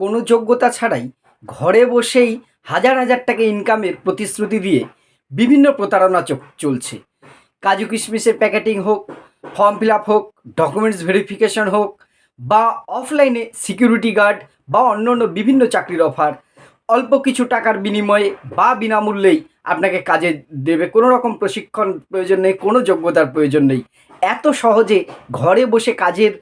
কোনো যোগ্যতা ছাড়াই ঘরে বসেই হাজার হাজার টাকা ইনকামের প্রতিশ্রুতি দিয়ে বিভিন্ন প্রতারণা চলছে। কাজু কিশমিশের প্যাকেটিং হোক, ফর্ম ফিল আপ হোক ডকুমেন্টস ভেরিফিকেশন হোক, বা অফলাইনে সিকিউরিটি গার্ড বা অন্য অন্য বিভিন্ন চাকরির অফার অল্প কিছু টাকার বিনিময়ে বা বিনামূল্যেই আপনাকে কাজে দেবে। কোনো রকম প্রশিক্ষণ প্রয়োজন নেই, কোনো যোগ্যতার প্রয়োজন নেই। এত সহজে ঘরে বসে কাজের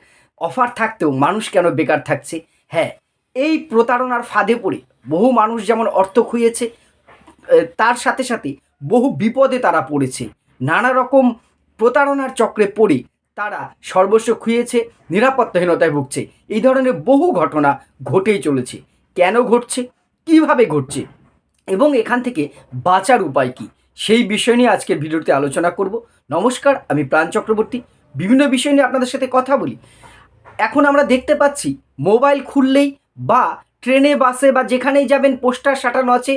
অফার থাকতেও মানুষ কেন বেকার থাকছে? হ্যাঁ এই প্রতারণার ফাঁদে পড়ে। বহু মানুষ যেমন অর্থ খুইয়েছে আহ, তার সাথে সাথে বহু বিপদে তারা পড়েছে। নানা রকম প্রতারণার চক্রে পড়ে তারা সর্বস্ব খুইয়েছে নিরাপত্তাহীনতায় ভুগছে। এই ধরনের বহু ঘটনা ঘটেই চলেছে। কেন ঘটছে? কীভাবে ঘটছে? এবং এখান থেকে বাঁচার উপায় কী? সেই বিষয় নিয়ে আজকের ভিডিওতে আলোচনা করব। নমস্কার আমি প্রাণ চক্রবর্তী। বিভিন্ন বিষয় নিয়ে আপনাদের সাথে কথা বলি। এখন আমরা দেখতে পাচ্ছি মোবাইল খুললেই বা ট্রেনে, বাসে বা যেখানেই যাবেন, পোস্টার সাটানো আছে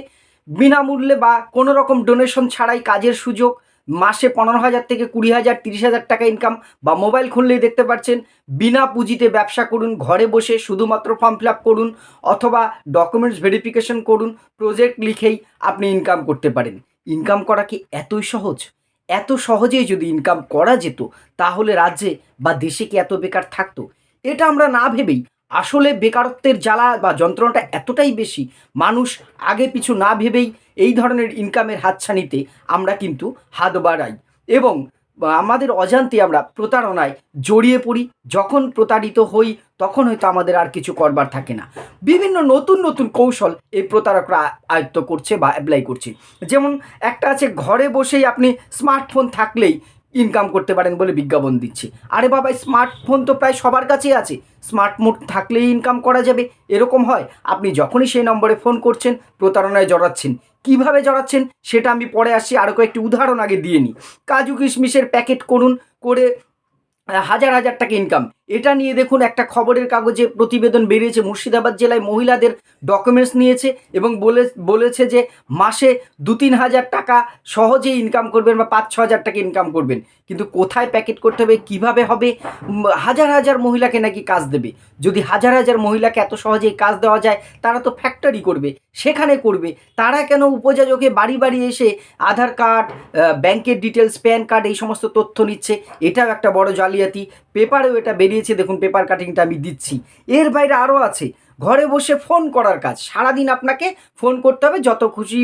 বিনামূল্যে বা কোনো রকম ডোনেশন ছাড়াই কাজের সুযোগ। মাসে পনেরো হাজার থেকে কুড়ি হাজার, তিরিশ হাজার টাকা ইনকাম বা মোবাইল খুললেই দেখতে পাচ্ছেন, বিনা পুঁজিতে ব্যবসা করুন, ঘরে বসে শুধুমাত্র ফর্ম ফিল করুন অথবা ডকুমেন্টস ভেরিফিকেশন করুন প্রজেক্ট লিখেই আপনি ইনকাম করতে পারেন। ইনকাম করা কি এতই সহজ? এত সহজেই যদি ইনকাম করা যেত, তাহলে রাজ্যে বা দেশে কি এত বেকার থাকতো? এটা আমরা না ভেবেই আসলে বেকারত্বের জ্বালা বা যন্ত্রণাটা এতটাই বেশি, মানুষ আগে পিছু না ভেবেই এই ধরনের ইনকামের হাতছানিতে আমরা কিন্তু হাত বাড়াই এবং আমাদের অজান্তে আমরা প্রতারণায় জড়িয়ে পড়ি, যখন প্রতারিত হই তখন হয়তো আমাদের আর কিছু করবার থাকে না। বিভিন্ন নতুন নতুন কৌশল এই প্রতারকরা আয়ত্ত করছে বা অ্যাপ্লাই করছে। যেমন একটা আছে, ঘরে বসেই আপনি স্মার্টফোন থাকলেই ইনকাম করতে পারেন বলে বিজ্ঞাপন দিচ্ছে। আরে বাবা স্মার্টফোন তো প্রায় সবার কাছেই আছে। স্মার্টফোন থাকলেই ইনকাম করা যাবে, এরকম হয়। আপনি যখনই সেই নম্বরে ফোন করছেন, প্রতারণায় জড়াচ্ছেন। কীভাবে জড়াচ্ছেন, সেটা আমি পরে আসছি আরও কয়েকটি উদাহরণ আগে দিয়ে নিই। কাজু কিশমিশের প্যাকেট করুন, করে হাজার হাজার টাকা ইনকাম এটা নিয়ে দেখুন একটা খবরের কাগজে প্রতিবেদন বেরিয়েছে। মুর্শিদাবাদ জেলায় মহিলাদের ডকুমেন্টস নিয়েছে এবং বলে বলেছে যে মাসে দু তিন হাজার টাকা সহজেই ইনকাম করবেন বা পাঁচ ছ হাজার টাকা ইনকাম করবেন। কিন্তু কোথায় প্যাকেট করতে হবে, কীভাবে হবে? হাজার হাজার মহিলাকে নাকি কাজ দেবে। যদি হাজার হাজার মহিলাকে এত সহজেই কাজ দেওয়া যায়, তারা তো ফ্যাক্টরি করবে, সেখানে করবে। তারা কেন উপযোজকে বাড়ি বাড়ি এসে আধার কার্ড ব্যাংকের ডিটেলস প্যান কার্ড এই সমস্ত তথ্য নিচ্ছে? এটাও একটা বড় জালিয়াতি। পেপারেও এটা বেরিয়েছে দেখুন পেপার কাটিংটা আমি দিচ্ছি। এর বাইরে আরও আছে, ঘরে বসে ফোন করার কাজ। সারাদিন আপনাকে ফোন করতে হবে, যত খুশি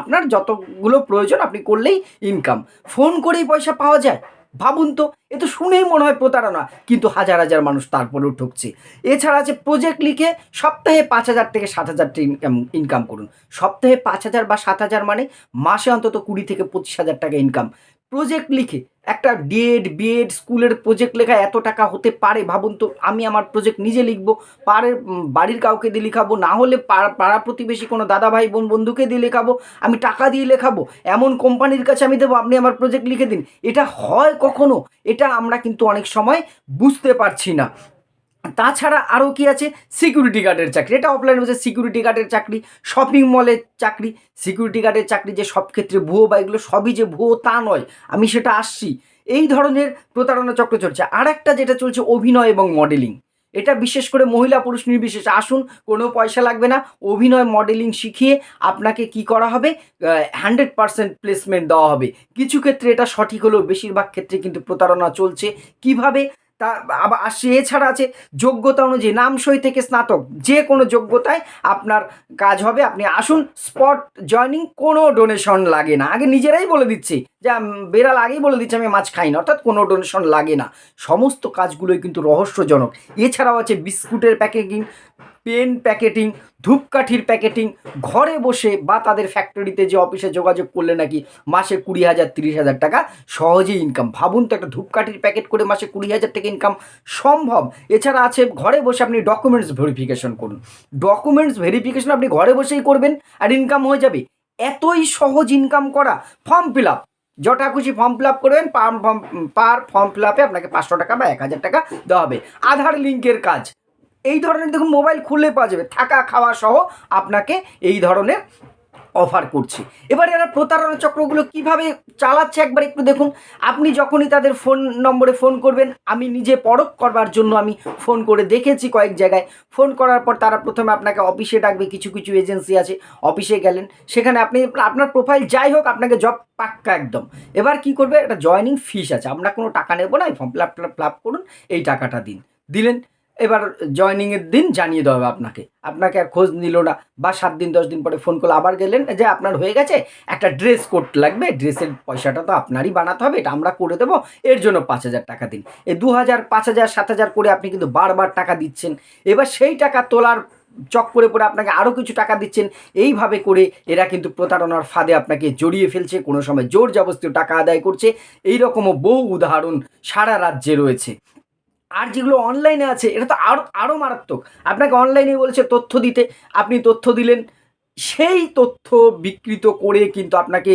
আপনার যতগুলো প্রয়োজন, আপনি করলেই ইনকাম ফোন করেই পয়সা পাওয়া যায়? ভাবুন তো, এ তো শুনেই মনে হয় প্রতারণা, কিন্তু হাজার হাজার মানুষ তারপরেও ঠকছে। এছাড়া আছে প্রজেক্ট লিখে সপ্তাহে পাঁচ হাজার থেকে সাত হাজার ইনকাম ইনকাম করুন। সপ্তাহে পাঁচ হাজার বা সাত হাজার মানে মাসে অন্তত কুড়ি থেকে পঁচিশ হাজার টাকা ইনকাম প্রজেক্ট লিখে, একটা ডিএড বিএড স্কুলের প্রজেক্ট লেখা এত টাকা হতে পারে ভাবুন তো, আমি আমার প্রজেক্ট নিজে লিখব পাড়ের বাড়ির কাউকে দিয়ে লেখাবো, না হলে পাড়া প্রতিবেশী কোনো দাদা ভাই বোন বন্ধুকে দিয়ে লেখাবো, আমি টাকা দিয়ে লেখাবো, এমন কোম্পানির কাছে আমি দেবো, আপনি আমার প্রজেক্ট লিখে দিন। এটা হয় কখনো? এটা আমরা কিন্তু অনেক সময় বুঝতে পারছি না। তাছাড়া আরও কি আছে? সিকিউরিটি গার্ডের চাকরি। এটা অফলাইন হচ্ছে সিকিউরিটি গার্ডের চাকরি শপিং মলের চাকরি সিকিউরিটি গার্ডের চাকরি যে সব ক্ষেত্রে ভুয়ো বা এগুলো সবই যে ভুয়ো তা নয়, আমি সেটা আসছি। এই ধরনের প্রতারণা চক্র চলছে। আর একটা যেটা চলছে অভিনয় এবং মডেলিং এটা বিশেষ করে মহিলা পুরুষ নির্বিশেষে। আসুন, কোনো পয়সা লাগবে না। অভিনয় মডেলিং শিখিয়ে আপনাকে কি করা হবে? হান্ড্রেড পারসেন্ট প্লেসমেন্ট দেওয়া হবে। কিছু ক্ষেত্রে এটা সঠিক হলেও বেশিরভাগ ক্ষেত্রে কিন্তু প্রতারণা চলছে। কীভাবে? তা আবার এছাড়া আছে যোগ্যতা অনুযায়ী, নামসই থেকে স্নাতক, যে কোনো যোগ্যতায় আপনার কাজ হবে, আপনি আসুন স্পট জয়নিং কোনো ডোনেশন লাগে না। আগে নিজেরাই বলে দিচ্ছি, যে বেড়াল আগেই বলে দিচ্ছি, আমি মাছ খাই না অর্থাৎ কোনো ডোনেশন লাগে না। সমস্ত কাজগুলোই কিন্তু রহস্যজনক। এছাড়াও আছে বিস্কুটের প্যাকেটিং পেন প্যাকেটিং, ধূপকাঠির প্যাকেটিং, ঘরে বসে বা তাদের ফ্যাক্টরিতে যে অফিসে যোগাযোগ করলে নাকি মাসে কুড়ি হাজার, তিরিশ হাজার টাকা সহজেই ইনকাম ভাবুন তো একটা ধূপকাঠির প্যাকেট করে মাসে কুড়ি হাজার টাকা ইনকাম সম্ভব। এছাড়া আছে ঘরে বসে আপনি ডকুমেন্টস ভেরিফিকেশন করুন। ডকুমেন্টস ভেরিফিকেশন আপনি ঘরে বসেই করবেন আর ইনকাম হয়ে যাবে। এতই সহজ ইনকাম করা। ফর্ম ফিল আপ যটা খুশি ফর্ম ফিল আপ করবেন, per form per form fill আপে আপনাকে পাঁচশো টাকা বা এক হাজার টাকা দেওয়া হবে। আধার লিঙ্কের কাজ। এই ধরনের দেখুন মোবাইল খুললে পাওয়া যাবে। থাকা, খাওয়া সহ আপনাকে এই ধরনের অফার করছে। এবার এরা প্রতারণা চক্রগুলো কীভাবে চালাচ্ছে একবার একটু দেখুন। আপনি যখনই তাদের ফোন নম্বরে ফোন করবেন, আমি নিজে পরখ করবার জন্য আমি ফোন করে দেখেছি কয়েক জায়গায়। ফোন করার পর তারা প্রথমে আপনাকে অফিসে ডাকবে, কিছু কিছু এজেন্সি আছে অফিসে গেলেন। সেখানে আপনি আপনার প্রোফাইল যাই হোক, আপনাকে জব পাক্কা একদম। এবার কি করবে? একটা জয়নিং ফিস আছে। আমরা কোনো টাকা নেব না, এই ফর্ম ফিল আপ করুন, এই টাকাটা দিন। দিলেন এবার জয়নিংয়ের দিন জানিয়ে দেওয়া হবে আপনাকে। আপনাকে আর খোঁজ নিল না। বা সাত দিন, দশ দিন পরে ফোন করলে, আবার গেলেন যে আপনার হয়ে গেছে, একটা ড্রেস কোড লাগবে। ড্রেসের পয়সাটা তো আপনারই বানাতে হবে, এটা আমরা করে দেবো। এর জন্য পাঁচ হাজার টাকা দিন। এই দু হাজার, পাঁচ হাজার, সাত হাজার করে আপনি কিন্তু বারবার টাকা দিচ্ছেন। এবার সেই টাকা তোলার চক করে পরে আপনাকে আরও কিছু টাকা দিচ্ছেন। এইভাবে করে এরা কিন্তু প্রতারণার ফাঁদে আপনাকে জড়িয়ে ফেলছে। কোনো সময় জোর জবস্তি টাকা আদায় করছে। এই রকমও বহু উদাহরণ সারা রাজ্যে রয়েছে। আর যেগুলো অনলাইনে আছে, এটা তো আরও আরও মারাত্মক। আপনাকে অনলাইনে বলছে তথ্য দিতে, আপনি তথ্য দিলেন। সেই তথ্য বিকৃত করে কিন্তু আপনাকে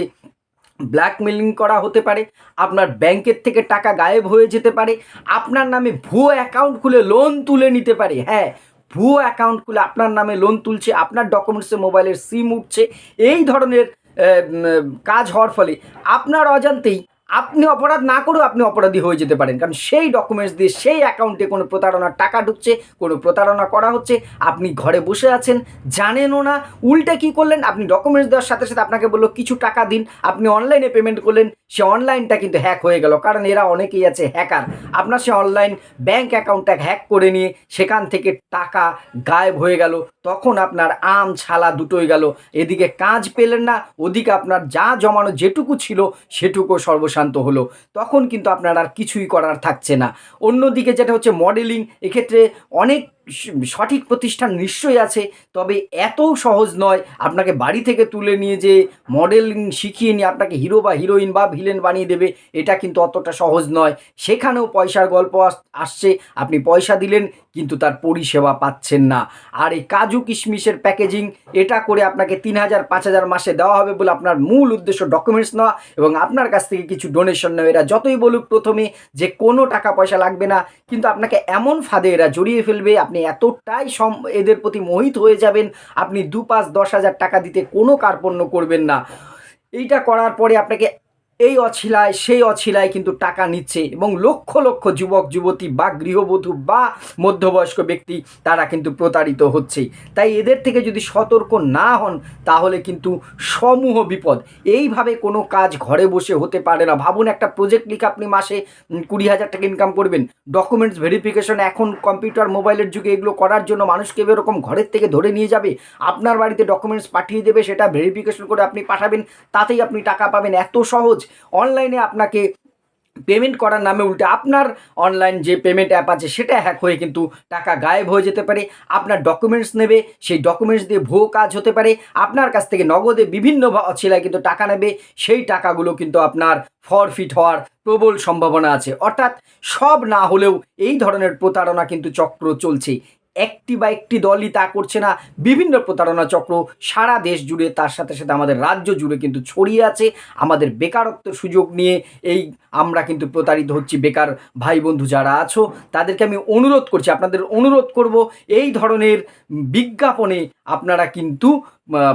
ব্ল্যাকমেলিং করা হতে পারে, আপনার ব্যাংকের থেকে টাকা গায়েব হয়ে যেতে পারে, আপনার নামে ভুয়ো অ্যাকাউন্ট খুলে লোন তুলে নিতে পারে। হ্যাঁ ভুয়ো অ্যাকাউন্ট খুলে আপনার নামে লোন তুলছে, আপনার ডকুমেন্টসে মোবাইলের সিম উঠছে, এই ধরনের কাজ হওয়ার ফলে আপনার অজান্তেই আপনি অপরাধ না করেও আপনি অপরাধী হয়ে যেতে পারেন। কারণ সেই ডকুমেন্টস দিয়ে, সেই অ্যাকাউন্টে কোনো প্রতারণার টাকা ঢুকছে, কোনো প্রতারণা করা হচ্ছে, আপনি ঘরে বসে আছেন, জানেনও না, উল্টে কী করলেন? আপনি ডকুমেন্টস দেওয়ার সাথে সাথে আপনাকে বলল, কিছু টাকা দিন। আপনি অনলাইনে পেমেন্ট করলেন, সে অনলাইনটা কিন্তু হ্যাক হয়ে গেল। কারণ এরা অনেকেই আছে হ্যাকার আপনার সে অনলাইন ব্যাংক অ্যাকাউন্টটা হ্যাক করে নিয়ে সেখান থেকে টাকা গায়েব হয়ে গেল। তখন আপনার আম ছালা দুটোই গেল। এদিকে কাজ পেলেন না, ওদিকে আপনার যা জমানো যেটুকু ছিল সেটুকু সর্বশান্ত হলো। তখন কিন্তু আপনার আর কিছুই করার থাকছে না। অন্যদিকে যেটা হচ্ছে মডেলিং এক্ষেত্রে অনেক সঠিক প্রতিষ্ঠান নিশ্চয়ই আছে, তবে এত সহজ নয় আপনাকে বাড়ি থেকে তুলে নিয়ে যে মডেলিং শিখিয়ে নিয়ে আপনাকে হিরো বা হিরোইন বা ভিলেন বানিয়ে দেবে, এটা কিন্তু অতটা সহজ নয়। সেখানেও পয়সার গল্প আস- আসছে, আপনি পয়সা দিলেন কিন্তু তার পরিষেবা পাচ্ছেন না। আর এই কাজু কিশমিশের প্যাকেজিং, এটা করে আপনাকে তিন হাজার, পাঁচ হাজার মাসে দেওয়া হবে বলে আপনার মূল উদ্দেশ্য ডকুমেন্টস নেওয়া এবং আপনার কাছ থেকে কিছু ডোনেশন নেওয়া। এরা যতই বলুক প্রথমে যে কোনো টাকা পয়সা লাগবে না, কিন্তু আপনাকে এমন ফাঁদে এরা জড়িয়ে ফেলবে, আপনি এতটাই সম এদের প্রতি মোহিত হয়ে যাবেন, আপনি দু পাঁচ, দশ হাজার টাকা দিতে কোনো কার্পণ্য করবেন না। এইটা করার পরে আপনাকে এই অছিলায়, সেই অছিলায় কিন্তু টাকা নিচ্ছে এবং লক্ষ লক্ষ যুবক, যুবতী বা গৃহবধূ বা মধ্যবয়স্ক ব্যক্তি তারা কিন্তু প্রতারিত হচ্ছে। তাই এদের থেকে যদি সতর্ক না হন, তাহলে কিন্তু সমূহ বিপদ। এইভাবে কোনো কাজ ঘরে বসে হতে পারে না। ভাবুন একটা প্রজেক্ট লিখে আপনি মাসে কুড়ি হাজার টাকা ইনকাম করবেন। ডকুমেন্টস ভেরিফিকেশন এখন কম্পিউটার মোবাইলের যুগে এগুলো করার জন্য মানুষকে এরকম ঘরের থেকে ধরে নিয়ে যাবে। আপনার বাড়িতে ডকুমেন্টস পাঠিয়ে দেবে, সেটা ভেরিফিকেশন করে আপনি পাঠাবেন। তাতেই আপনি টাকা পাবেন। এত সহজ। অনলাইনে আপনাকে পেমেন্ট করার নামে উল্টে আপনার অনলাইন যে পেমেন্ট অ্যাপ আছে সেটা হ্যাক হয়ে কিন্তু টাকা গায়েব হয়ে যেতে পারে। আপনার ডকুমেন্টস নেবে, সেই ডকুমেন্টস দিয়ে ভুয়ো কাজ হতে পারে। আপনার কাছ থেকে নগদে বিভিন্ন অছিলায় কিন্তু টাকা নেবে। সেই টাকাগুলো কিন্তু আপনার ফরফিট হওয়ার প্রবল সম্ভাবনা আছে। অর্থাৎ সব না হলেও এই ধরনের প্রতারণা কিন্তু চক্র চলছে একটি বা একটি দলই তা করছে না। বিভিন্ন প্রতারণা চক্র সারা দেশ জুড়ে তার সাথে সাথে আমাদের রাজ্য জুড়ে কিন্তু ছড়িয়ে আছে। আমাদের বেকারত্বের সুযোগ নিয়ে এই আমরা কিন্তু প্রতারিত হচ্ছি। বেকার ভাই বন্ধু যারা আছো, তাদেরকে আমি অনুরোধ করছি, আপনাদের অনুরোধ করব, এই ধরনের বিজ্ঞাপনে আপনারা কিন্তু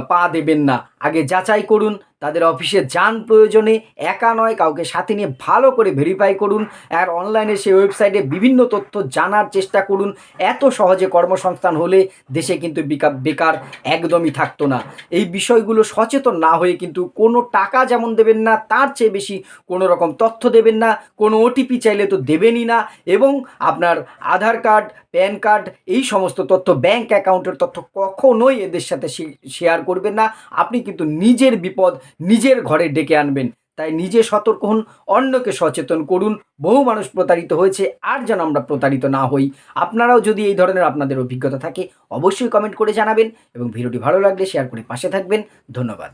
পা দেবেন না। আগে যাচাই করুন, তাদের অফিসে যান প্রয়োজনে, একা নয়, কাউকে সাথে নিয়ে ভালো করে ভেরিফাই করুন, আর অনলাইনে সেই ওয়েবসাইটে বিভিন্ন তথ্য জানার চেষ্টা করুন। এত সহজে কর্মসংস্থান হলে দেশে কিন্তু বিকা- বেকার একদমই থাকতো না। এই বিষয়গুলো সচেতন না হয়ে কিন্তু কোনো টাকা যেমন দেবেন না, তার চেয়ে বেশি কোনো রকম তথ্য দেবেন না, কোনো ওটিপি চাইলে তো দেবেনই না, এবং আপনার আধার কার্ড প্যান কার্ড এই সমস্ত তথ্য ব্যাংক অ্যাকাউন্টের তথ্য কখনোই এদের সাথে শেয়ার করবেন না। আপনি কিন্তু নিজের বিপদ নিজের ঘরে ডেকে আনবেন। তাই নিজে সতর্ক হন, অন্যকে সচেতন করুন। বহু মানুষ প্রতারিত হয়েছে, আর যেন আমরা প্রতারিত না হই। আপনারাও যদি এই ধরনের আপনাদের অভিজ্ঞতা থাকে, অবশ্যই কমেন্ট করে জানাবেন এবং ভিডিওটি ভালো লাগলে শেয়ার করে পাশে থাকবেন। ধন্যবাদ।